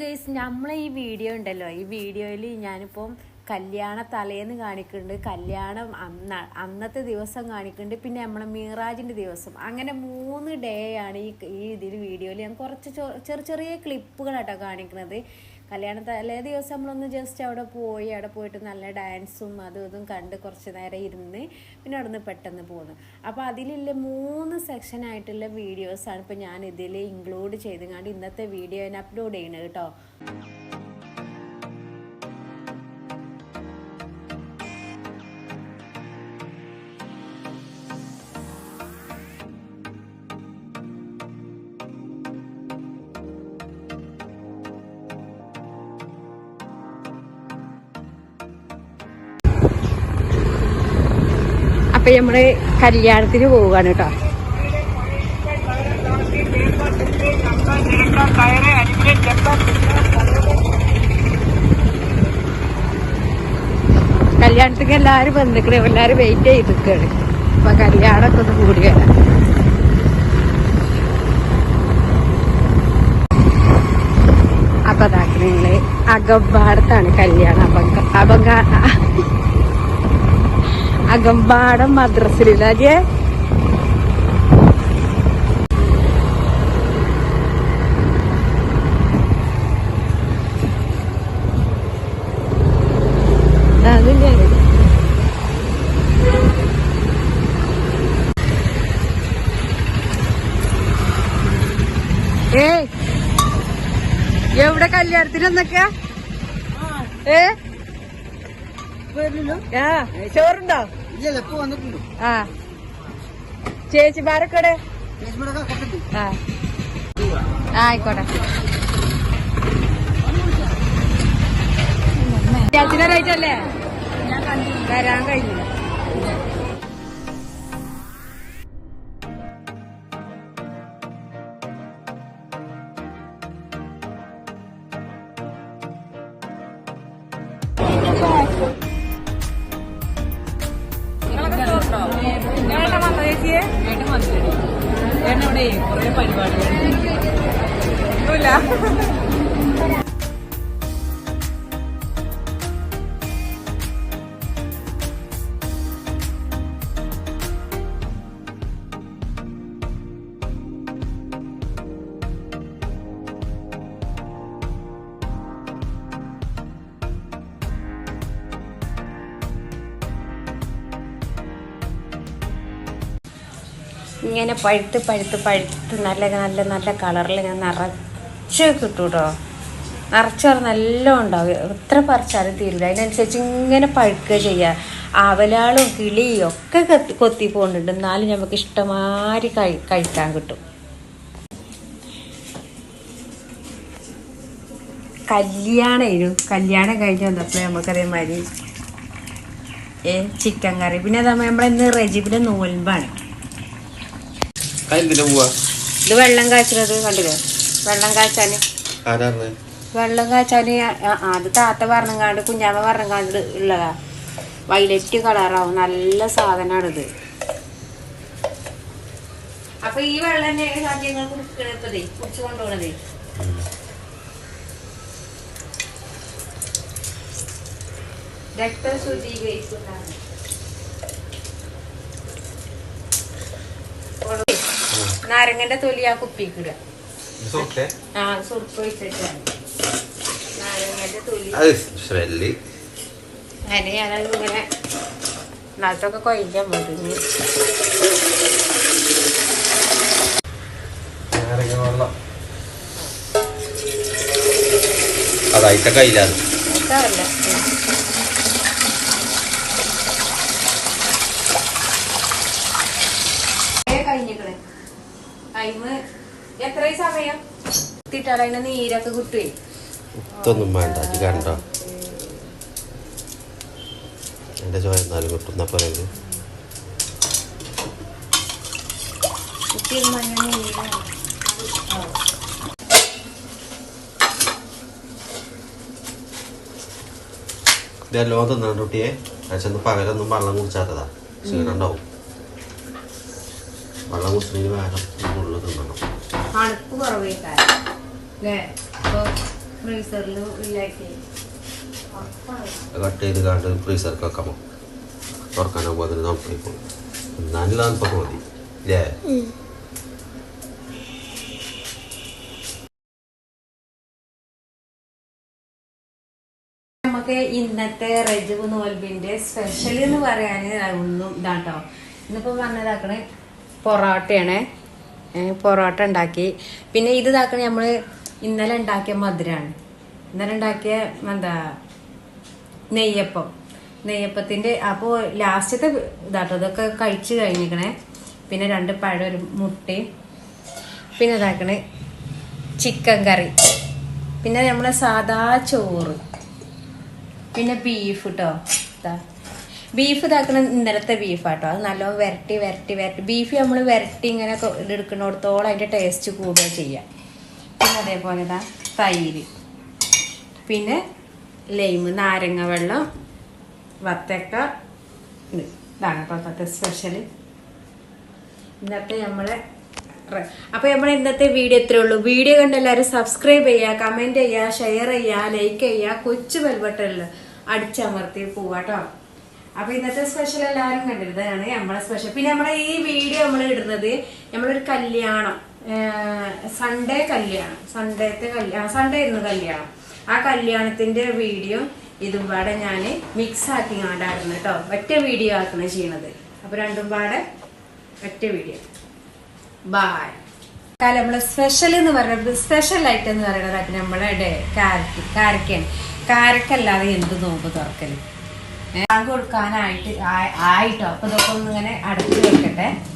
Guys നമ്മളെ ഈ video ഉണ്ടല്ലോ. ഈ വീഡിയോയിൽ ഞാനിപ്പം കല്യാണ തലേന്ന് കാണിക്കുന്നുണ്ട്. കല്യാണം അന്ന അന്നത്തെ ദിവസം കാണിക്കുന്നുണ്ട്. പിന്നെ നമ്മളെ മീറാജിന്റെ ദിവസം. അങ്ങനെ മൂന്ന് ഡേ ആണ് ഈ ഈ ഇതിൽ വീഡിയോയിൽ ഞാൻ കുറച്ച് ചെറിയ ചെറിയ ക്ലിപ്പുകളാട്ടോ കാണിക്കുന്നത്. കല്യാണ തലേ ദിവസം നമ്മളൊന്ന് ജസ്റ്റ് അവിടെ പോയി അവിടെ പോയിട്ട് നല്ല ഡാൻസും അതും ഇതും കണ്ട് കുറച്ച് നേരം ഇരുന്ന് പിന്നെ അവിടെ നിന്ന് പെട്ടെന്ന് പോന്നു. അപ്പോൾ അതിലുള്ള മൂന്ന് സെക്ഷൻ ആയിട്ടുള്ള വീഡിയോസാണ് ഇപ്പോൾ ഞാൻ ഇതിൽ ഇൻക്ലൂഡ് ചെയ്തുകൊണ്ട് ഇന്നത്തെ വീഡിയോ ഞാൻ അപ്ലോഡ് ചെയ്യണത് കേട്ടോ അപ്പൊ നമ്മൾ കല്യാണത്തിന് പോവുകയാണ് കേട്ടോ. കല്യാണത്തിന് എല്ലാരും വന്നിക്കണേ. എല്ലാരും വെയിറ്റ് ചെയ്ത് നിൽക്കാണ് അപ്പൊ കല്യാണമൊക്കെ ഒന്ന് കൂടി വരാം അപ്പൊ അതാക്കണേ അകമ്പാടത്താണ് കല്യാണം അപങ്ക അപങ്ക അകമ്പാടം മദ്രസിലേ ഏ എവിടെ കല്യാണത്തിന് എന്നൊക്കെയാ ഏ? ചോറുണ്ടോ? ആ. ചേച്ചിമാരൊക്കെ ഇവിടെ? ചേച്ചിമാരൊക്കെ അപ്പുറത്തുണ്ട്. ആ. ആ, ആയിക്കോട്ടെ പരിപാടികൾ. വരാൻ കഴിഞ്ഞില്ല ഇങ്ങനെ പഴുത്ത് പഴുത്ത് പഴുത്ത് നല്ല നല്ല നല്ല കളറിൽ ഞാൻ നിറച്ച് കിട്ടും കേട്ടോ നിറച്ചാൽ നല്ല ഉണ്ടാവും. എത്ര പറിച്ചാലും തീരില്ല. അതിനനുസരിച്ച് ഇങ്ങനെ പഴുക്കുക ചെയ്യുക അവലാളും കിളിയും ഒക്കെ കത്തി കൊത്തി പോകുന്നുണ്ട് എന്നാലും നമുക്ക് ഇഷ്ടമാതിരി കഴി കഴിക്കാൻ കിട്ടും. കല്യാണമായിരുന്നു കല്യാണം കഴിഞ്ഞ് വന്നപ്പോൾ നമുക്കതേമാതിരി ചിക്കൻ കറി. പിന്നെ നമ്മൾ നമ്മളിന്ന് റെജിബിന്റെ നോൽമ്പാണ്. എന്തിനാ പോവാ? ഇത് വെള്ളം കാച്ചുന്നത് കണ്ടില്ലേ? വെള്ളം കാച്ചാന് ആരാണ് വെള്ളം കാച്ചാന് അത് താത്ത പറഞ്ഞങ്ങാണ്ട് കുഞ്ഞാമ്മ പറഞ്ഞങ്ങാണ്ട് ഉള്ളതാ. വൈലറ്റ് കളറാവും. നല്ല സാധനമാണിത് അപ്പൊ ഈ വെള്ളം തന്നെയാണ് സാധ്യങ്ങൾ കുടിക്കണപ്പതേ കുടിച്ചു കൊണ്ടുപോകണതേ രക്തം ശുദ്ധീകരിക്കുന്നതാണ്. നാരങ്ങന്റെ തൊലി ആ കുപ്പിക്കിടുക ആ സുർപ്പ് വെച്ചിട്ടാണ് നാരങ്ങന്റെ തൊലി. അത് സ്മെല്ല്. അങ്ങനെ ഞാനത് ഇങ്ങനെ നട്ടൊക്കെ കൊഴിഞ്ഞാൽ മതി ഇനി കയ്യിലാണ് ഇഷ്ടമല്ല ടൈമ് എത്ര സമയം എത്തിയിട്ടാണ് അതിന് നീരൊക്കെ കിട്ടുവേ. ഇതൊന്നും വേണ്ട ഇത് കണ്ടോ? എന്റെ ചോയ എന്നാലും കിട്ടുന്ന നീരാണ് ഇതെല്ലാം തിന്നാണ് കുട്ടിയെ. അച്ഛന്ന് പകലൊന്നും വെള്ളം കുടിച്ചാത്തതാ. ക്ഷീണം ഉണ്ടാവും വെള്ളം ഉള്ളു തിന്നണം തണുപ്പ് കുറവേക്കാരം അല്ലേ അപ്പൊ ഫ്രീസറിൽ ഇല്ലാക്കി കട്ട് ചെയ്ത് കണ്ട് ഫ്രീസർക്ക് തുറക്കാനോ പോകുന്നത് നമുക്ക്. ഇപ്പോൾ നല്ല തണുപ്പൊക്കെ മതി. ഇല്ലേ നമുക്ക് ഇന്നത്തെ റജബ് നോൽബിന്റെ സ്പെഷ്യൽ എന്ന് പറയാൻ ഒന്നും ഇതാട്ടോ. ഇന്നിപ്പോ പറഞ്ഞതാക്കണേ പൊറോട്ടയാണ്. പൊറോട്ട ഉണ്ടാക്കി. പിന്നെ ഇത് ഇതാക്കണ നമ്മൾ ഇന്നലെ ഉണ്ടാക്കിയ മധുരാണ്. ഇന്നലെ ഉണ്ടാക്കിയ എന്താ നെയ്യപ്പം. നെയ്യപ്പത്തിന്റെ അപ്പോൾ ലാസ്റ്റത്തെ ഇതാട്ടോ ഇതൊക്കെ കഴിച്ചു കഴിഞ്ഞിരിക്കണേ പിന്നെ രണ്ട് പഴം ഒരു മുട്ടയും. പിന്നെ ഇതാക്കണേ ചിക്കൻ കറി. പിന്നെ നമ്മളെ സാദാ ചോറ്. പിന്നെ ബീഫ് കേട്ടോ ബീഫ് ഇതാക്കണ ഇന്നലത്തെ ബീഫാട്ടോ. അത് നല്ലോണം വരട്ടി വരട്ടി വരട്ടി. ബീഫ് നമ്മൾ വരട്ടി ഇങ്ങനെ എടുക്കുന്നിടത്തോളം അതിന്റെ ടേസ്റ്റ് കൂടുക ചെയ്യാം. പിന്നെ അതേപോലെ ഇതാ തൈര്. പിന്നെ ലൈമ് നാരങ്ങ വെള്ളം വത്തക്ക ഇതാണ് ഇന്നത്തെ സ്പെഷ്യൽ ഇന്നത്തെ നമ്മളെ അപ്പോൾ അപ്പൊ നമ്മൾ ഇന്നത്തെ വീഡിയോ ഇത്രേ ഉള്ളൂ. വീഡിയോ കണ്ട് എല്ലാവരും സബ്സ്ക്രൈബ് ചെയ്യുക കമന്റ് ചെയ്യുക ഷെയർ ചെയ്യുക ലൈക്ക് ചെയ്യുക കൊച്ചു ബെൽബട്ടണിൽ അടിച്ചമർത്തി പോവാട്ടോ അപ്പൊ ഇന്നത്തെ സ്പെഷ്യൽ എല്ലാവരും കണ്ടിരുന്നതാണ് നമ്മളെ സ്പെഷ്യൽ പിന്നെ നമ്മളെ ഈ വീഡിയോ നമ്മൾ ഇടുന്നത് നമ്മളൊരു കല്യാണം. സൺഡേ കല്യാണം. സൺഡേത്തെ കല്യാണം സൺഡേ ഇരുന്ന് കല്യാണം. ആ കല്യാണത്തിന്റെ വീഡിയോ ഇതും പാടെ ഞാൻ മിക്സ് ആക്കി കാണാറുണ്ട് കേട്ടോ ഒറ്റ വീഡിയോ ആക്കണ ചെയ്യണത്. അപ്പൊ രണ്ടും പാടെ ഒറ്റ വീഡിയോ ബായ് കാലം നമ്മളെ സ്പെഷ്യൽ എന്ന് പറയുന്നത് സ്പെഷ്യൽ ആയിട്ട് എന്ന് പറയുന്നത് നമ്മളെ കാരക്ക് കാരക്കാണ് കാരക്കല്ലാതെ എന്ത് നോമ്പ് തുറക്കൽ? കൊടുക്കാനായിട്ട് ആയി- ആയിട്ടോ? അപ്പൊ ഇതൊക്കെ ഒന്ന് ഇങ്ങനെ അടച്ചു വെക്കട്ടെ.